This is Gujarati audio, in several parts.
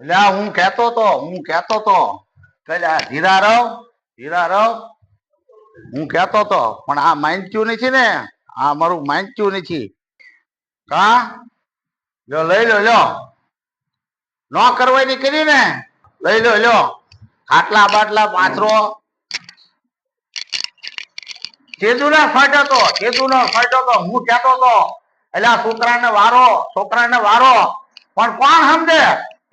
એટલે આ હું કહેતો તો, હું કહેતો તો. પેલા ધીરા રવ ધીરા રવ હું કહેતો તો, પણ આ માનચ્યું નથી ને? આ મારું માનચ્યું નથી? કા? લો લઈ લો લ્યો. ન કરવાની કરી ને? લઈ લો લ્યો. ખાટલા બાટલા પાથરો ચેદુ ને ફાટ્યો તો ચેદુ નો ફાટ્યો તો હું કહેતો તો એટલે આ છોકરાને વારો છોકરાને વારો. પણ કોણ સમજે?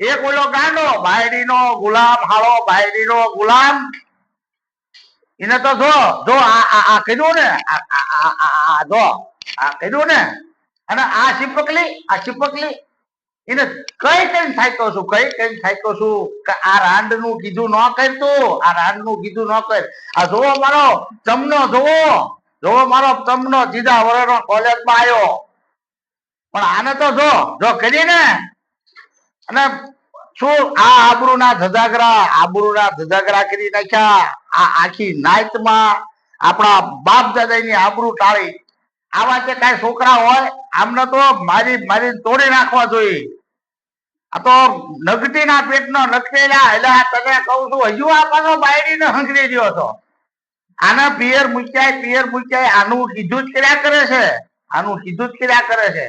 એક ઓલો ગાંડો, બાયડીનો ગુલામ હાળો બાયડીનો ગુલામ. એને તો જો જો આ કીધું ને, આ જો, આ કીધું ને. અને આ ચીપકલી આ ચીપકલી એને કઈ કઈ થાક્યો છું, કઈ કઈ થાક્યો છું કે આ રાંડનું કીધું ન કરતું આ રાંડનું કીધું ન કર. આ જોવો મારો ચમનો જોવો જોવો મારો તમનો સીધા વરનો કોલેજમાં આવ્યો. પણ આને તો જો જો કરી ને. અને શું આ આબરૂના ધજાગરા આબરૂના ધજાગરા કરી નાખ્યા. આ આખી નાઈટમાં આપણા બાપ દાદાની આબરૂ ટાળી. આવા જે કાંઈ છોકરા હોય, આમને તો મારી મારી તોડી નાખવા જોઈએ. આ તો નગટીના પેટનો નકટેલા એટલે તને કહું છું, હજુ આ પાછો બાયડીને હંગરી રહ્યો છો આના પિયર મૂક્યાય પિયર મૂક્યાય, આનું કીધું જ કર્યા કરે છે. આનું કીધું જ કર્યા કરે છે.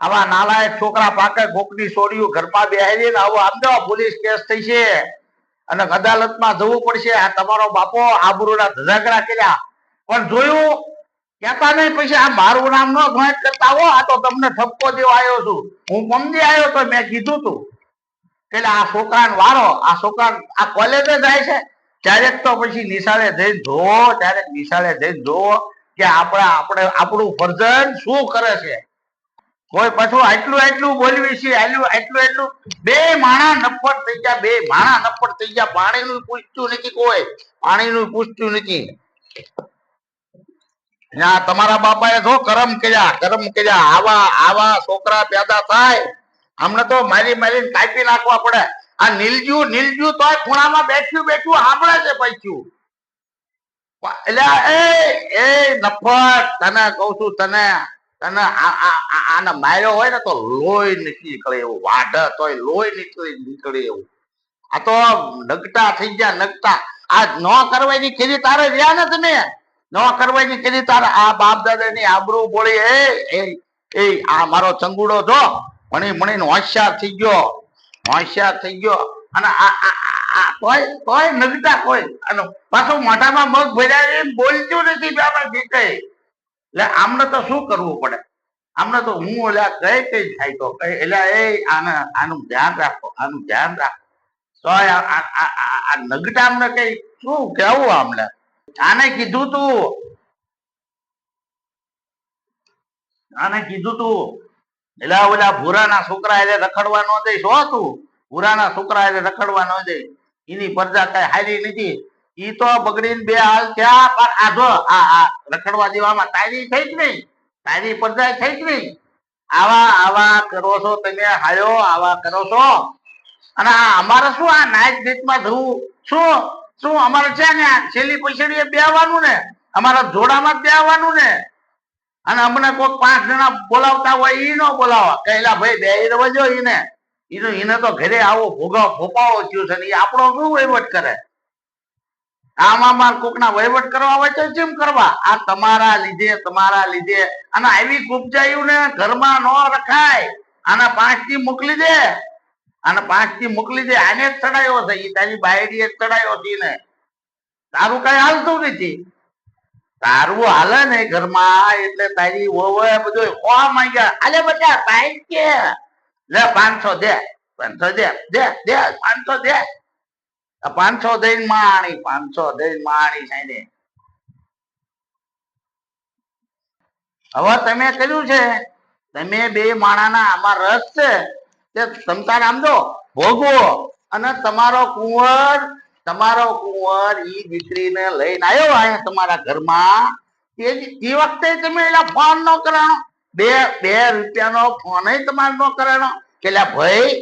આવા નાલાયક છોકરા પાકે કોકની છોડીઓ ઘરમાં બેહારી ને આવો આમ જો પોલીસ કેસ થઈ છે અને અદાલતમાં જવું પડશે. આ તમારો બાપો આબરૂના ધજાગરા કર્યા. પણ જોયું કહેતા નહીં, પછી આ મારું નામ ન ઘોંટ કરતા હો, આ તો તમને ઠપકો દેવા આવ્યો છું. હું પમદી આવ્યો તો મેં કીધું તું. એટલે આ છોકરાને વારો, આ છોકરા આ કોલેજે જાય છે. ક્યારેક તો પછી નિશાળે જઈને જોવો ક્યારેક નિશાળે જઈને જોવો કે આપણે આપણે, આપણું ફરજન શું કરે છે. કોઈ પાછું આટલું આટલું બોલવી છે, આટલું આટલું આટલું. બે માણા નફટ થઈ ગયા, બે માણા નફટ થઈ ગયા. પાણીનું પૂછતું નથી કોઈ, પાણીનું પૂછતું નથી. ના તમારા બાપાએ જો કરમ કર્યા કરમ કર્યા, આવા આવા છોકરા પેદા થાય, અમને તો મારી મારીને કાપી નાખવા પડે. આ નીલજુ નીલજુ તો ખૂણામાં બેઠ્યું બેઠ્યું સાંભળે છે પૈસ્યું એટલે એ એ તને કઉ છું, તને તને આ- આ- આ- આને માર્યો હોય ને તો લોહી નીકળે એવું વાઢ તોય લોહી નીકળી નીકળે એવું. આ તો નગટા થઈ ગયા નગટા આ ન કરવાની કીધી તારે રહ્યા ને. તમે ન કરવાની કીધી, તારે આ બાપ દાદાની આબરૂ બોળી એ એ, આ મારો ચંગુડો જો. મણી મણીને હોશિયાર થઈ ગયો, હોશિયાર થઈ ગયો. અને આ તોય નગટા કોઈ. અને પાછું મોઢામાં મગ ભર્યા એમ બોલતું નથી બાબા કઈ એટલે આમને તો શું કરવું પડે? આમને તો હું ઓલા કઈ કઈ થાય તો કઈ. એટલે એ, આને, આનું ધ્યાન રાખો, આનું ધ્યાન રાખો. તો આ નગટા અમને કઈ શું કેવું આમને? આને કીધું તું. આને કીધું તું. એટલે ઓલા ભૂરાના છોકરા એટલે રખડવા ન દઈશ હો તું ભૂરાના છોકરા એટલે રખડવા ન દે. એની પ્રજા કઈ હારી નથી. ઈ તો બગડીને બે હાલ થયા, પણ આ જો, આ આ રખડવા દેવામાં તારી થઈ જ નહીં? તારી પ્રજા થઈ જ નહીં? આવા આવા કરો છો તમે, હાયો, આવા કરો છો. અને આ અમારે શું આ નાઈટ ગીતમાં જવું શું? શું અમારે છે ને છેલ્લી પૈસડીએ બેહવાનું ને? અમારા જોડામાં જ બેહવાનું ને? અને અમને કોઈ પાંચ જણા બોલાવતા હોય ઈ નો બોલાવા. કહેલા ભાઈ બે રવજો ઈને. ઈનો ઈને તો ઘરે આવો, ભોગા ભોપાવો થયો છે ને આપણો શું વહીવટ કરે? આમાં માર કોકના વહીવટ કરવા હોય તો કેમ કરવા? આ તમારા લીધે તમારા લીધે. અને આવી ગુપજાયું ને ઘરમાં ન રખાય. આના પાંચથી મોકલી દે. આને પાંચથી મોકલી દે, આને જ ચડાયો છે. એ તારી બાયડીએ ચડાયો છે ને તારું કઈ હાલતું નથી. તારું હાલે ને ઘરમાં, એટલે તારી વહુએ બધું ઓ માંગ્યા. આલે બધા પાંચ કે. લે, પાંચસો દે પાંચસો દે દે દે, પાંચસો દે. પાંચસો દઈને માણી, પાંચસો દઈને માણી સાઈને હવે તમે કર્યું છે? તમે બે માણાના આમાં રસ છે? તે ક્ષમતા આમ ભોગવો. અને તમારો કુંવર તમારો કુંવર ઈ દીકરીને લઈને આવ્યો અહીંયા તમારા ઘરમાં. તે એ વખતે તમે એલા ફોન ન કરાણો બે બે રૂપિયાનો ફોન તમારે ન કરાણો કે ભાઈ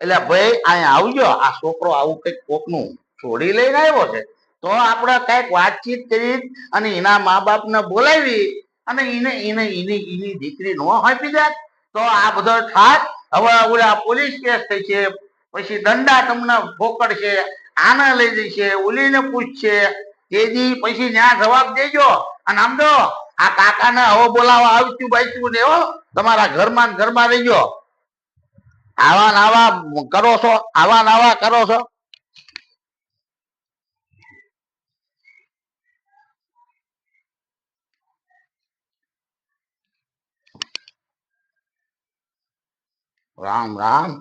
એટલે ભાઈ અહીંયા આવજો. આ છોકરો આવું કંઈક કોકનું છોડી લઈને આવ્યો છે. તો આપણે કંઈક વાતચીત કરી અને એના મા બાપને બોલાવી અને એને એને, એની એની દીકરી નો આપી દે તો આ બધો થાત હવે ઓલા પોલીસ કેસ થઈ છે, પછી દંડા તમને છે, આને લઈ જશે ઓલીને પૂછશે તેજી પછી ન્યા જવાબ દેજો. અને આમ તો આ કાકાને હવે બોલાવા આવતું બાઈતું ને હો, તમારા ઘરમાં ઘરમાં રહીજો. આવા નાવા કરો છો, આવા નાવા કરો છો. ராம் ராம்